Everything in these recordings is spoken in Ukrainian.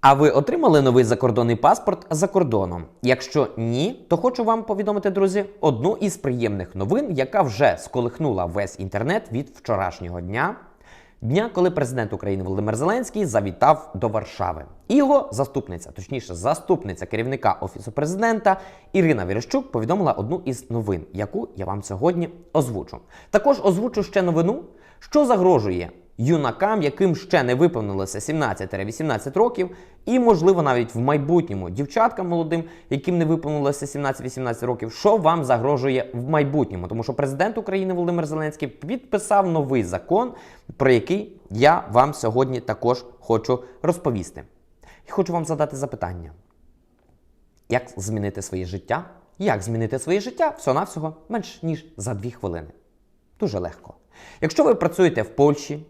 А ви отримали новий закордонний паспорт за кордоном? Якщо ні, то хочу вам повідомити, друзі, одну із приємних новин, яка вже сколихнула весь інтернет від вчорашнього дня. Дня, коли президент України Володимир Зеленський завітав до Варшави. І його заступниця, точніше, заступниця керівника офісу президента Ірина Вірощук повідомила одну із новин, яку я вам сьогодні озвучу. Також озвучу ще новину, що загрожує юнакам, яким ще не виповнилося 17-18 років, і, можливо, навіть в майбутньому дівчаткам молодим, яким не виповнилося 17-18 років, що вам загрожує в майбутньому. Тому що президент України Володимир Зеленський підписав новий закон, про який я вам сьогодні також хочу розповісти. І хочу вам задати запитання: як змінити своє життя? Як змінити своє життя всього-навсього менш ніж за дві хвилини? Дуже легко. Якщо ви працюєте в Польщі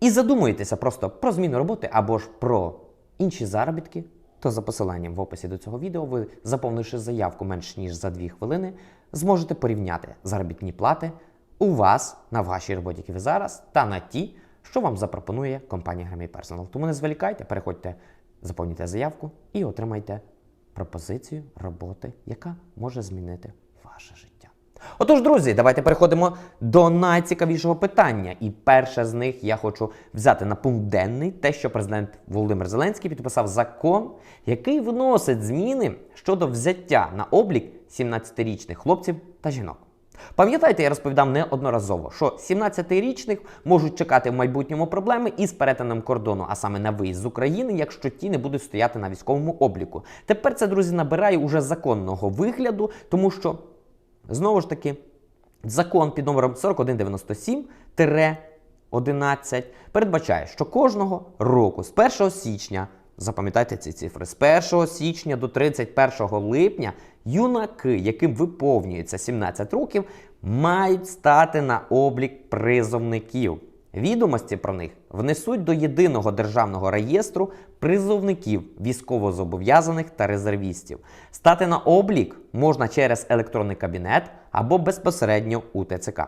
і задумуєтеся просто про зміну роботи або ж про інші заробітки, то за посиланням в описі до цього відео ви, заповнивши заявку менш ніж за 2 хвилини, зможете порівняти заробітні плати у вас на вашій роботі, які ви зараз, та на ті, що вам запропонує компанія Grammy Personal. Тому не зволікайте, переходьте, заповнюйте заявку і отримайте пропозицію роботи, яка може змінити ваше життя. Отож, друзі, давайте переходимо до найцікавішого питання. І перше з них я хочу взяти на пункт денний те, що президент Володимир Зеленський підписав закон, який вносить зміни щодо взяття на облік 17-річних хлопців та жінок. Пам'ятаєте, я розповідав неодноразово, що 17-річних можуть чекати в майбутньому проблеми із перетином кордону, а саме на виїзд з України, якщо ті не будуть стояти на військовому обліку. Тепер це, друзі, набирає уже законного вигляду, тому що Знову ж таки, закон під номером 4197-11 передбачає, що кожного року з 1 січня, запам'ятайте ці цифри, з 1 січня до 31 липня юнаки, яким виповнюється 17 років, мають стати на облік призовників. Відомості про них внесуть до єдиного державного реєстру призовників військовозобов'язаних та резервістів. Стати на облік можна через електронний кабінет або безпосередньо у ТЦК.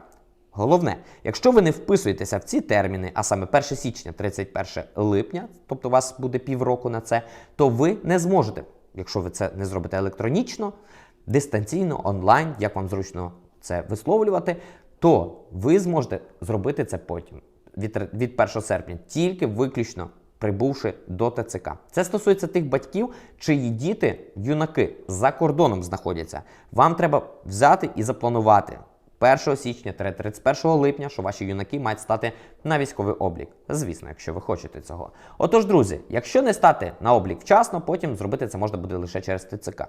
Головне, якщо ви не вписуєтеся в ці терміни, а саме 1 січня, 31 липня, тобто у вас буде півроку на це, то ви не зможете, якщо ви це не зробите електронічно, дистанційно, онлайн, як вам зручно це висловлювати, то ви зможете зробити це потім від, від 1 серпня, тільки виключно прибувши до ТЦК. Це стосується тих батьків, чиї діти, юнаки за кордоном знаходяться. Вам треба взяти і запланувати 1 січня 31 липня, що ваші юнаки мають стати на військовий облік. Звісно, якщо ви хочете цього. Отож, друзі, якщо не стати на облік вчасно, потім зробити це можна буде лише через ТЦК.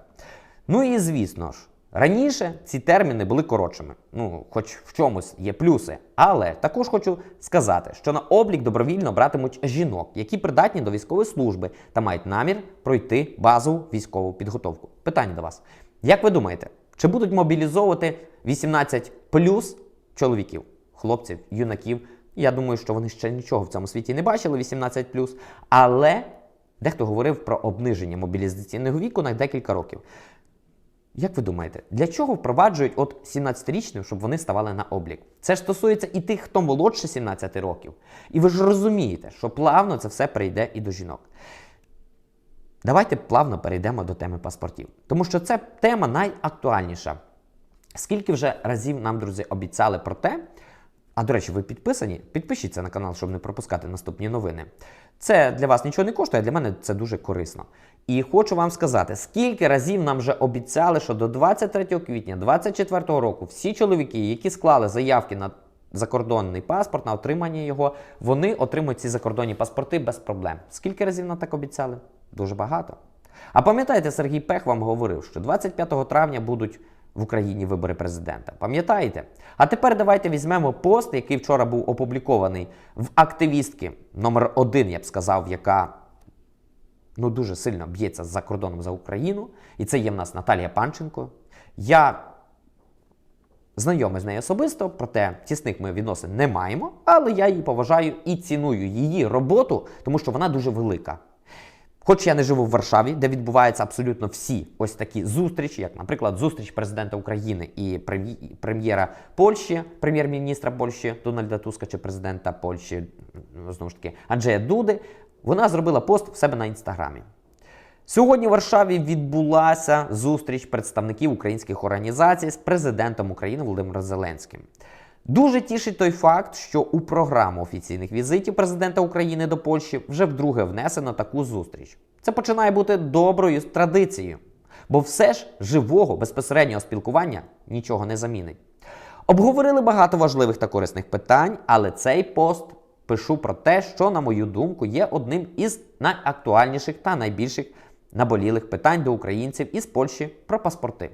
Ну і звісно ж. Раніше ці терміни були коротшими, ну, хоч в чомусь є плюси. Але також хочу сказати, що на облік добровільно братимуть жінок, які придатні до військової служби та мають намір пройти базову військову підготовку. Питання до вас: як ви думаєте, чи будуть мобілізовувати 18 плюс чоловіків, хлопців, юнаків? Я думаю, що вони ще нічого в цьому світі не бачили, 18 плюс, але дехто говорив про обниження мобілізаційного віку на декілька років. Як ви думаєте, для чого впроваджують от 17-річним, щоб вони ставали на облік? Це ж стосується і тих, хто молодше 17 років. І ви ж розумієте, що плавно це все прийде і до жінок. Давайте плавно перейдемо до теми паспортів. Тому що це тема найактуальніша. Скільки вже разів нам, друзі, обіцяли про те, а до речі, ви підписані? Підпишіться на канал, щоб не пропускати наступні новини. Це для вас нічого не коштує, а для мене це дуже корисно. І хочу вам сказати, скільки разів нам вже обіцяли, що до 23 квітня 2024 року всі чоловіки, які склали заявки на закордонний паспорт, на отримання його, вони отримують ці закордонні паспорти без проблем. Скільки разів нам так обіцяли? Дуже багато. А пам'ятаєте, Сергій Пех вам говорив, що 25 травня будуть в Україні вибори президента. Пам'ятаєте? А тепер давайте візьмемо пост, який вчора був опублікований в активістки номер один, я б сказав, яка ну дуже сильно б'ється за кордоном за Україну. І це є в нас Наталія Панченко. Я знайомий з нею особисто, проте тісних ми відносин не маємо, але я її поважаю і ціную її роботу, тому що вона дуже велика. Хоч я не живу в Варшаві, де відбуваються абсолютно всі ось такі зустрічі, як, наприклад, зустріч президента України і прем'єра Польщі, прем'єр-міністра Польщі Дональда Туска чи президента Польщі, знову ж таки, Анджея Дуди. Вона зробила пост в себе на інстаграмі. Сьогодні в Варшаві відбулася зустріч представників українських організацій з президентом України Володимиром Зеленським. Дуже тішить той факт, що у програму офіційних візитів президента України до Польщі вже вдруге внесено таку зустріч. Це починає бути доброю традицією, бо все ж живого безпосереднього спілкування нічого не замінить. Обговорили багато важливих та корисних питань, але цей пост пишу про те, що, на мою думку, є одним із найактуальніших та найбільших наболілих питань до українців із Польщі про паспорти.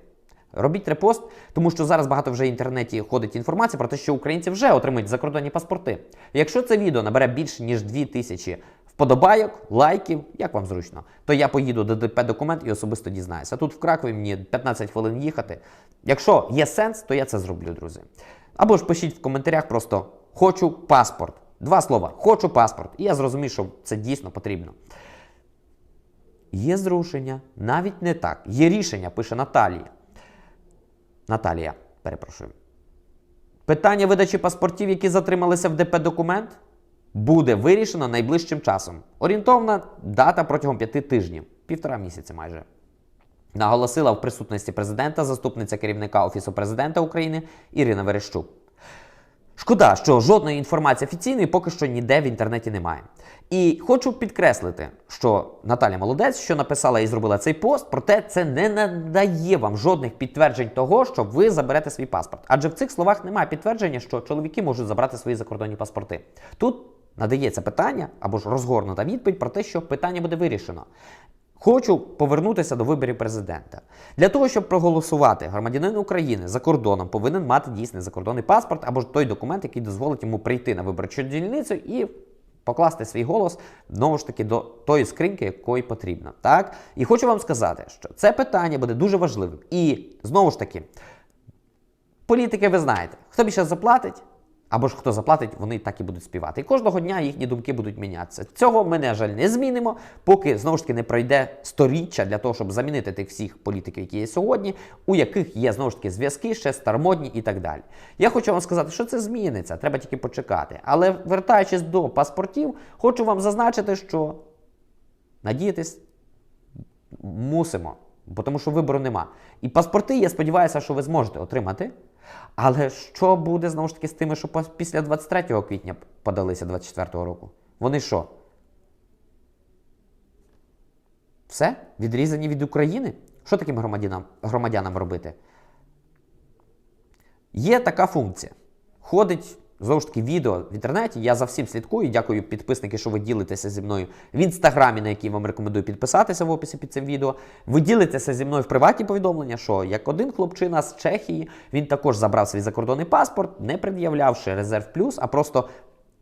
Робіть репост, тому що зараз багато вже в інтернеті ходить інформація про те, що українці вже отримують закордонні паспорти. Якщо це відео набере більше ніж 2000 вподобайок, лайків, як вам зручно, то я поїду до ДП документ і особисто дізнаюся. Тут в Кракові мені 15 хвилин їхати. Якщо є сенс, то я це зроблю, друзі. Або ж пишіть в коментарях просто хочу паспорт. Два слова хочу паспорт. І я зрозумів, що це дійсно потрібно. Є зрушення, навіть не так. Є рішення, пише Наталія. Наталія, перепрошую. Питання видачі паспортів, які затрималися в ДП документ, буде вирішено найближчим часом. Орієнтовна дата протягом п'яти тижнів, півтора місяця майже. Наголосила в присутності президента заступниця керівника Офісу президента України Ірина Верещук. Шкода, що жодної інформації офіційної поки що ніде в інтернеті немає. І хочу підкреслити, що Наталя молодець, що написала і зробила цей пост, проте це не надає вам жодних підтверджень того, що ви заберете свій паспорт. Адже в цих словах немає підтвердження, що чоловіки можуть забрати свої закордонні паспорти. Тут надається питання або ж розгорнута відповідь про те, що питання буде вирішено. Хочу повернутися до виборів президента. Для того, щоб проголосувати, громадянин України за кордоном повинен мати дійсний закордонний паспорт або ж той документ, який дозволить йому прийти на виборчу дільницю і покласти свій голос знову ж таки до тої скриньки, якої потрібно. Так? І хочу вам сказати, що це питання буде дуже важливим. І знову ж таки, політики, ви знаєте, хто більше заплатить. Або ж хто заплатить, вони так і будуть співати. І кожного дня їхні думки будуть мінятися. Цього ми, на жаль, не змінимо, поки знову ж таки не пройде сторіччя для того, щоб замінити тих всіх політиків, які є сьогодні, у яких є знову ж таки зв'язки, ще старомодні і так далі. Я хочу вам сказати, що це зміниться, треба тільки почекати. Але вертаючись до паспортів, хочу вам зазначити, що надіятись мусимо, тому що вибору нема. І паспорти, я сподіваюся, що ви зможете отримати. Але що буде знову ж таки з тими, що після 23 квітня подалися 24 року? Вони що? Все? Відрізані від України? Що таким громадянам, громадянам робити? Є така функція. Ходить знову ж таки відео в інтернеті. Я за всім слідкую. Дякую підписники, що ви ділитеся зі мною в інстаграмі, на який вам рекомендую підписатися в описі під цим відео. Ви ділитеся зі мною в приватні повідомлення, що як один хлопчина з Чехії він також забрав свій закордонний паспорт, не пред'являвши резерв плюс, а просто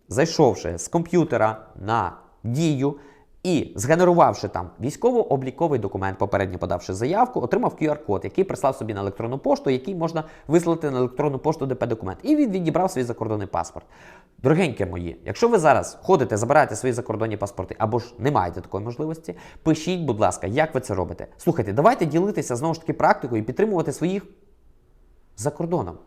зайшовши з комп'ютера на дію. І згенерувавши там військово-обліковий документ, попередньо подавши заявку, отримав QR-код, який прислав собі на електронну пошту, який можна вислати на електронну пошту ДП документ. І він відібрав свій закордонний паспорт. Дорогенькі мої, якщо ви зараз ходите, забираєте свої закордонні паспорти або ж не маєте такої можливості, пишіть, будь ласка, як ви це робите. Слухайте, давайте ділитися знову ж таки практикою і підтримувати своїх за кордоном.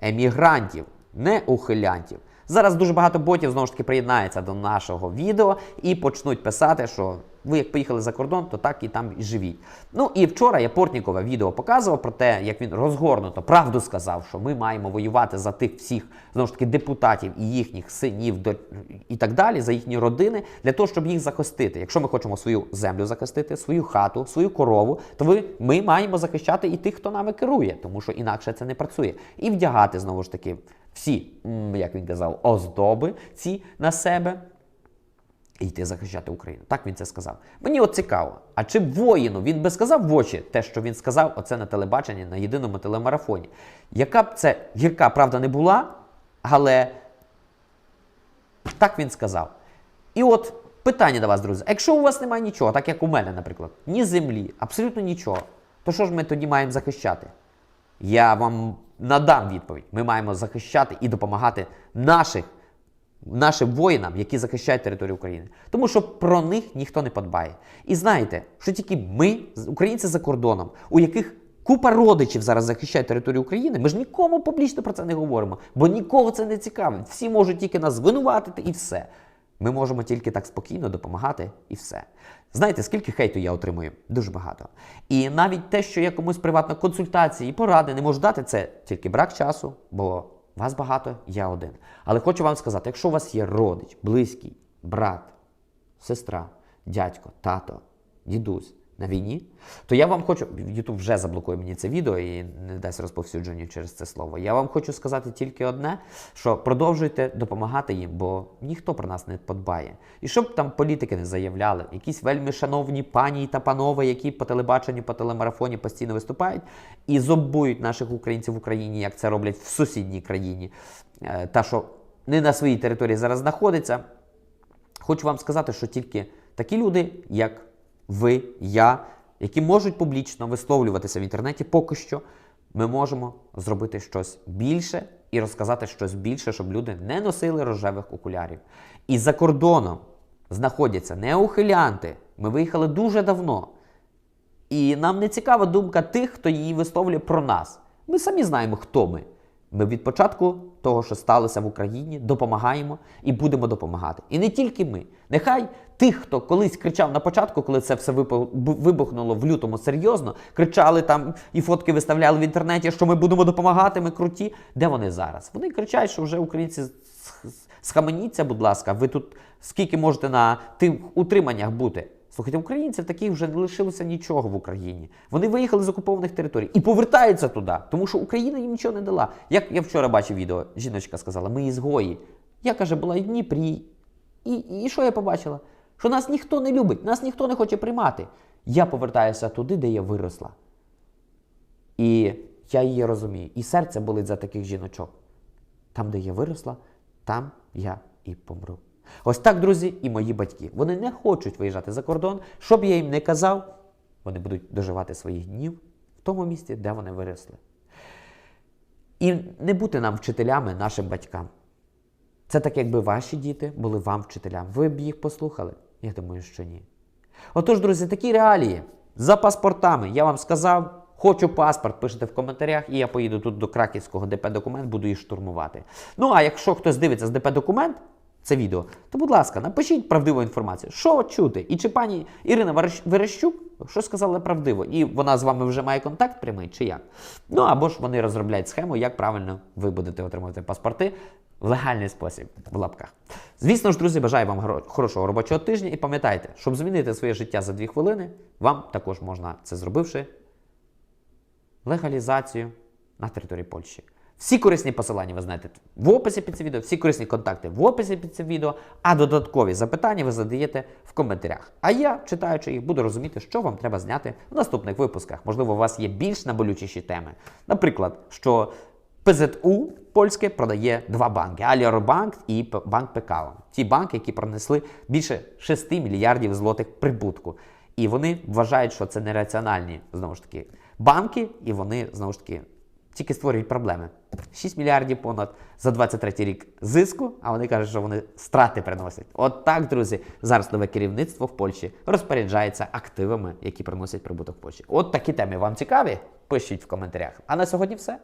Емігрантів, не ухилянтів. Зараз дуже багато ботів знову ж таки приєднається до нашого відео і почнуть писати, що ви як поїхали за кордон, то так і там і живіть. Ну і вчора я Портнікове відео показував про те, як він розгорнуто правду сказав, що ми маємо воювати за тих всіх знову ж таки депутатів і їхніх синів до- і так далі, за їхні родини, для того, щоб їх захистити. Якщо ми хочемо свою землю захистити, свою хату, свою корову, то ви, ми маємо захищати і тих, хто нами керує, тому що інакше це не працює. І вдягати знову ж таки всі, як він казав, оздоби ці на себе. І йти захищати Україну. Так він це сказав. Мені от цікаво, а чи воїну він би сказав в очі те, що він сказав, оце на телебаченні, на єдиному телемарафоні. Яка б це гірка правда не була, але так він сказав. І от питання до вас, друзі. Якщо у вас немає нічого, так як у мене, наприклад, ні землі, абсолютно нічого, то що ж ми тоді маємо захищати? Я вам надам відповідь. Ми маємо захищати і допомагати наших, нашим воїнам, які захищають територію України. Тому що про них ніхто не подбає. І знаєте, що тільки ми, українці за кордоном, у яких купа родичів зараз захищають територію України, ми ж нікому публічно про це не говоримо, бо нікого це не цікавить. Всі можуть тільки нас звинуватити і все. Ми можемо тільки так спокійно допомагати і все. Знаєте, скільки хейту я отримую? Дуже багато. І навіть те, що я комусь приватно консультації поради не можу дати, це тільки брак часу, бо вас багато, я один. Але хочу вам сказати, якщо у вас є родич, близький, брат, сестра, дядько, тато, дідусь на війні, то я вам хочу. Ютуб вже заблокує мені це відео і не дасть розповсюдженню через це слово. Я вам хочу сказати тільки одне: що продовжуйте допомагати їм, бо ніхто про нас не подбає. І щоб там політики не заявляли, якісь вельми шановні пані та панове, які по телебаченню, по телемарафоні постійно виступають і зобують наших українців в Україні, як це роблять в сусідній країні, е, та що не на своїй території зараз знаходиться. Хочу вам сказати, що тільки такі люди, як ви, я, які можуть публічно висловлюватися в інтернеті, поки що ми можемо зробити щось більше і розказати щось більше, щоб люди не носили рожевих окулярів. І за кордоном знаходяться не ухилянти. Ми виїхали дуже давно. І нам не цікава думка тих, хто її висловлює про нас. Ми самі знаємо, хто ми. Ми від початку того, що сталося в Україні, допомагаємо і будемо допомагати. І не тільки ми. Нехай тих, хто колись кричав на початку, коли це все вибухнуло в лютому серйозно, кричали там і фотки виставляли в інтернеті, що ми будемо допомагати, ми круті. Де вони зараз? Вони кричать, що вже українці схаменіться, будь ласка, ви тут скільки можете на тих утриманнях бути. Слухайте, українців таких вже не лишилося нічого в Україні. Вони виїхали з окупованих територій і повертаються туди, тому що Україна їм нічого не дала. Як я вчора бачив відео, жіночка сказала, ми ізгої. Я каже, була і в Дніпрі. І, і що я побачила? Що нас ніхто не любить, нас ніхто не хоче приймати. Я повертаюся туди, де я виросла. І я її розумію. І серце болить за таких жіночок. Там, де я виросла, там я і помру. Ось так, друзі, і мої батьки. Вони не хочуть виїжджати за кордон. Що б я їм не казав, вони будуть доживати своїх днів в тому місці, де вони виросли. І не бути нам вчителями, нашим батькам. Це так, якби ваші діти були вам вчителям. Ви б їх послухали? Я думаю, що ні. Отож, друзі, такі реалії. За паспортами. Я вам сказав, хочу паспорт, пишете в коментарях, і я поїду тут до краківського ДП документ, буду їх штурмувати. Ну а якщо хтось дивиться з ДП документ, це відео, то будь ласка, напишіть правдиву інформацію. Що чути? І чи пані Ірина Верещ- Верещук, що сказала правдиво? І вона з вами вже має контакт прямий, чи як? Ну або ж вони розробляють схему, як правильно ви будете отримувати паспорти в легальний спосіб в лапках. Звісно ж, друзі, бажаю вам хорошого робочого тижня і пам'ятайте, щоб змінити своє життя за дві хвилини, вам також можна це зробивши легалізацію на території Польщі. Всі корисні посилання ви знаєте в описі під це відео, всі корисні контакти в описі під це відео, а додаткові запитання ви задаєте в коментарях. А я, читаючи їх, буду розуміти, що вам треба зняти в наступних випусках. Можливо, у вас є більш наболючіші теми. Наприклад, що ПЗУ польське продає два банки: Аліорбанк і банк ПКО. Ті банки, які принесли більше 6 мільярдів злотих прибутку. І вони вважають, що це нераціональні знову ж таки банки, і вони знову ж таки тільки створюють проблеми. 6 мільярдів понад за 23 рік зиску, а вони кажуть, що вони страти приносять. От так, друзі, зараз нове керівництво в Польщі розпоряджається активами, які приносять прибуток в Польщі. От такі теми вам цікаві? Пишіть в коментарях. А на сьогодні все.